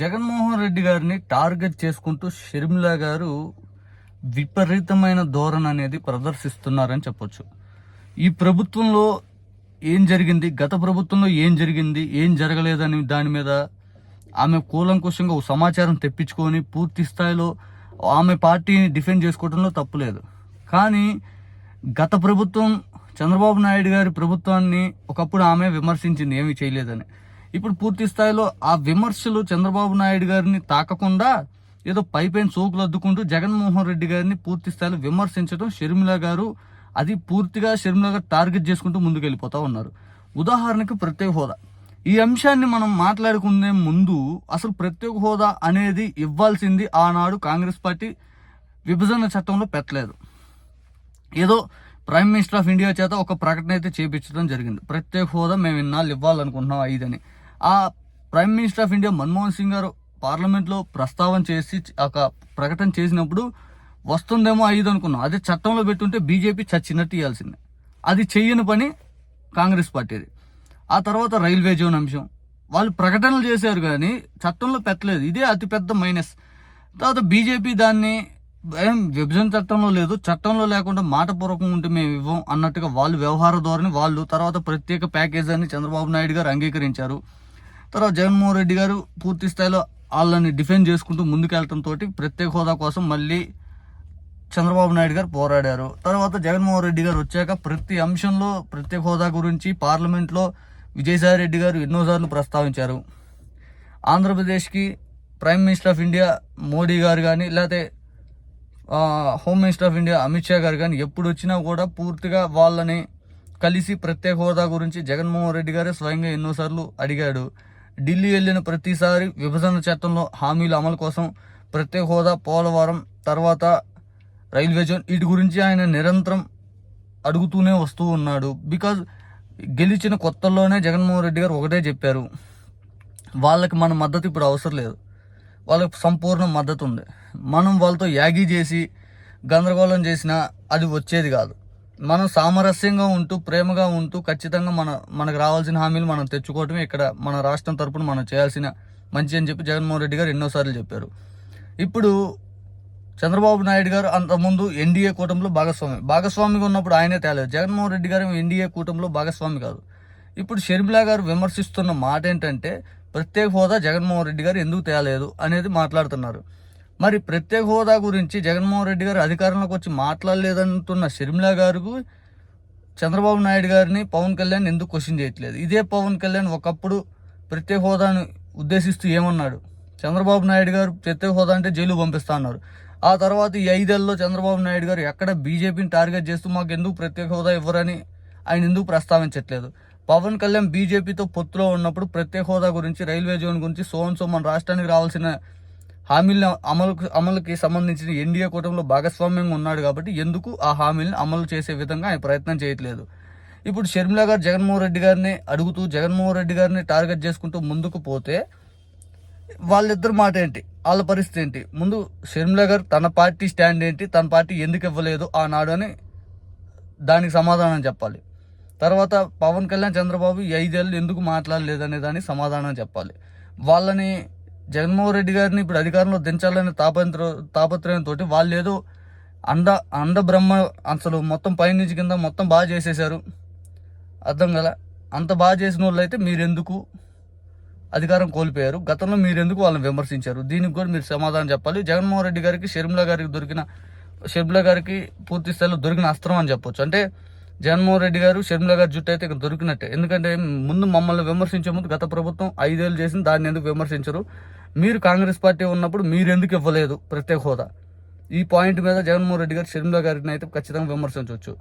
జగన్మోహన్ రెడ్డి గారిని టార్గెట్ చేసుకుంటూ షర్మిలా గారు విపరీతమైన ధోరణి అనేది ప్రదర్శిస్తున్నారని చెప్పొచ్చు. ఈ ప్రభుత్వంలో ఏం జరిగింది? గత ప్రభుత్వంలో ఏం జరిగింది? ఏం జరగలేదని దాని మీద ఆమె కూలంకుషంగా ఒక సమాచారం తెప్పించుకొని పూర్తి స్థాయిలో ఆమె పార్టీని డిఫెండ్ చేసుకోవడంలో తప్పులేదు కానీ గత ప్రభుత్వం చంద్రబాబు నాయుడు గారి ప్రభుత్వాన్ని ఒకప్పుడు ఆమె విమర్శించింది ఏమీ చేయలేదని. ఇప్పుడు పూర్తి స్థాయిలో ఆ విమర్శలు చంద్రబాబు నాయుడు గారిని తాకకుండా ఏదో పైపైన సోకులు అద్దుకుంటూ జగన్మోహన్ రెడ్డి గారిని పూర్తి స్థాయిలో విమర్శించడం షర్మిల గారు అది పూర్తిగా షర్మిల గారు టార్గెట్ చేసుకుంటూ ముందుకెళ్ళిపోతా ఉన్నారు. ఉదాహరణకు ప్రత్యేక హోదా. ఈ అంశాన్ని మనం మాట్లాడుకునే ముందు అసలు ప్రత్యేక హోదా అనేది ఇవ్వాల్సింది ఆనాడు కాంగ్రెస్ పార్టీ విభజన చట్టంలో పెట్టలేదు. ఏదో ప్రైమ్ మినిస్టర్ ఆఫ్ ఇండియా చేత ఒక ప్రకటన అయితే చేపించడం జరిగింది. ప్రత్యేక హోదా మేము ఇన్నాళ్ళు ఇవ్వాలనుకుంటున్నాం ఐదని. ఆ prime minister of India Manmohan Singh గారు పార్లమెంట్లో ప్రస్తావన చేసి ఒక ప్రకటన చేసినప్పుడు వస్తుందేమో ఐదు అనుకున్నాం. అదే చట్టంలో పెట్టుంటే బీజేపీ చచ్చినట్టు ఇవ్వాల్సిందే అది చెయ్యని పని కాంగ్రెస్ పార్టీది. ఆ తర్వాత రైల్వే జోన్ అంశం. వాళ్ళు ప్రకటనలు చేశారు కానీ చట్టంలో పెట్టలేదు. ఇదే అతిపెద్ద మైనస్. తర్వాత బీజేపీ దాన్ని ఏం విభజన చట్టంలో లేదు చట్టంలో లేకుండా మాట పూర్వకంగా ఉంటే మేము ఇవ్వం అన్నట్టుగా వాళ్ళు వ్యవహార ధోరణి వాళ్ళు తర్వాత ప్రత్యేక ప్యాకేజ్ అని చంద్రబాబు నాయుడు గారు అంగీకరించారు. తర్వాత జగన్మోహన్ రెడ్డి గారు పూర్తి స్థాయిలో వాళ్ళని డిఫెండ్ చేసుకుంటూ ముందుకెళ్ళటంతో ప్రత్యేక హోదా కోసం మళ్ళీ చంద్రబాబు నాయుడు గారు పోరాడారు. తర్వాత జగన్మోహన్ రెడ్డి గారు వచ్చాక ప్రతి అంశంలో ప్రత్యేక హోదా గురించి పార్లమెంట్లో విజయసాయి రెడ్డి గారు ఎన్నోసార్లు ప్రస్తావించారు. ఆంధ్రప్రదేశ్కి prime minister of India Modi గారు కానీ లేకపోతే home minister of India Amit Shah గారు కానీ ఎప్పుడు వచ్చినా కూడా పూర్తిగా వాళ్ళని కలిసి ప్రత్యేక హోదా గురించి జగన్మోహన్ రెడ్డి గారే స్వయంగా ఎన్నోసార్లు అడిగాడు. ఢిల్లీ వెళ్ళిన ప్రతిసారి విభజన చట్టంలో హామీల అమలు కోసం ప్రత్యేక హోదా పోలవరం తర్వాత రైల్వే జోన్. వీటి గురించి ఆయన నిరంతరం అడుగుతూనే వస్తూ ఉన్నాడు. బికాజ్ గెలిచిన కొత్తల్లోనే జగన్మోహన్ రెడ్డి గారు ఒకటే చెప్పారు. వాళ్ళకి మన మద్దతు ఇప్పుడు అవసరం లేదు. వాళ్ళకి సంపూర్ణ మద్దతు ఉంది. మనం వాళ్ళతో యాగి చేసి గందరగోళం చేసినా అది వచ్చేది కాదు. మనం సామరస్యంగా ఉంటూ ప్రేమగా ఉంటూ ఖచ్చితంగా మన మనకు రావాల్సిన హామీలు మనం తెచ్చుకోవటమే ఇక్కడ మన రాష్ట్రం తరపున మనం చేయాల్సిన మంచి అని చెప్పి జగన్మోహన్ రెడ్డి గారు ఎన్నోసార్లు చెప్పారు. ఇప్పుడు చంద్రబాబు నాయుడు గారు అంతకుముందు ఎన్డీఏ కూటమిలో భాగస్వామి భాగస్వామిగా ఉన్నప్పుడు ఆయనే తేలేదు. జగన్మోహన్ రెడ్డి గారు ఎన్డీఏ కూటమిలో భాగస్వామి కాదు. ఇప్పుడు షర్మిలా గారు విమర్శిస్తున్న మాట ఏంటంటే ప్రత్యేక హోదా జగన్మోహన్ రెడ్డి గారు ఎందుకు తేలేదు అనేది మాట్లాడుతున్నారు. మరి ప్రత్యేక హోదా గురించి జగన్మోహన్ రెడ్డి గారు అధికారంలోకి వచ్చి మాట్లాడలేదంటున్న షర్మిల గారు చంద్రబాబు నాయుడు గారిని పవన్ కళ్యాణ్ ఎందుకు క్వశ్చన్ చేయట్లేదు? ఇదే పవన్ కళ్యాణ్ ఒకప్పుడు ప్రత్యేక హోదాను ఉద్దేశిస్తూ ఏమన్నాడు? చంద్రబాబు నాయుడు గారు ప్రత్యేక హోదా అంటే జైలు పంపిస్తా అన్నారు. ఆ తర్వాత ఈ ఐదేళ్ళలో చంద్రబాబు నాయుడు గారు ఎక్కడ బీజేపీని టార్గెట్ చేస్తూ మాకు ఎందుకు ప్రత్యేక హోదా ఇవ్వరని ఆయన ఎందుకు ప్రస్తావించట్లేదు? పవన్ కళ్యాణ్ బీజేపీతో పొత్తులో ఉన్నప్పుడు ప్రత్యేక హోదా గురించి రైల్వే జోన్ గురించి సోన్ సో మన రాష్ట్రానికి రావాల్సిన హామీల అమలుకు అమలుకి సంబంధించిన ఎన్డీఏ కూటమిలో భాగస్వామ్యంగా ఉన్నాడు కాబట్టి ఎందుకు ఆ హామీలను అమలు చేసే విధంగా ఆయన ప్రయత్నం చేయట్లేదు. ఇప్పుడు షర్మిల గారు జగన్మోహన్ రెడ్డి గారిని అడుగుతూ జగన్మోహన్ రెడ్డి గారిని టార్గెట్ చేసుకుంటూ ముందుకు పోతే వాళ్ళిద్దరు మాట ఏంటి? వాళ్ళ పరిస్థితి ఏంటి? ముందు షర్మిల గారు తన పార్టీ స్టాండ్ ఏంటి? తన పార్టీ ఎందుకు ఇవ్వలేదు ఆనాడు అని దానికి సమాధానం చెప్పాలి. తర్వాత పవన్ కళ్యాణ్ చంద్రబాబు ఈ ఐదేళ్ళు ఎందుకు మాట్లాడలేదు అనే దానికి సమాధానం చెప్పాలి. వాళ్ళని జగన్మోహన్ రెడ్డి గారిని ఇప్పుడు అధికారంలో దించాలనే తాపత్ర తాపత్రయంతో వాళ్ళు ఏదో అండ అండ బ్రహ్మ అసలు మొత్తం పైనుంచి కింద మొత్తం బాగా చేసేశారు. అర్థం కదా? అంత బాగా చేసిన వాళ్ళు అయితే మీరెందుకు అధికారం కోల్పోయారు? గతంలో మీరెందుకు వాళ్ళని విమర్శించారు? దీనికి కూడా మీరు సమాధానం చెప్పాలి. జగన్మోహన్ రెడ్డి గారికి షర్మిల గారికి దొరికిన షర్మిల గారికి పూర్తి స్థాయిలో దొరికిన అస్త్రం అని చెప్పొచ్చు. అంటే జగన్మోహన్ రెడ్డి గారు షర్మిల గారి జుట్టు అయితే ఇక దొరికినట్టే. ఎందుకంటే ముందు మమ్మల్ని విమర్శించే ముందు గత ప్రభుత్వం ఐదేళ్ళు చేసింది దాన్ని ఎందుకు విమర్శించరు? మీరు కాంగ్రెస్ పార్టీ ఉన్నప్పుడు మీరు ఎందుకు ఇవ్వలేదు ప్రత్యేక హోదా? ఈ పాయింట్ మీద జగన్మోహన్ రెడ్డి గారు షర్మిల గారిని అయితే ఖచ్చితంగా విమర్శించవచ్చు.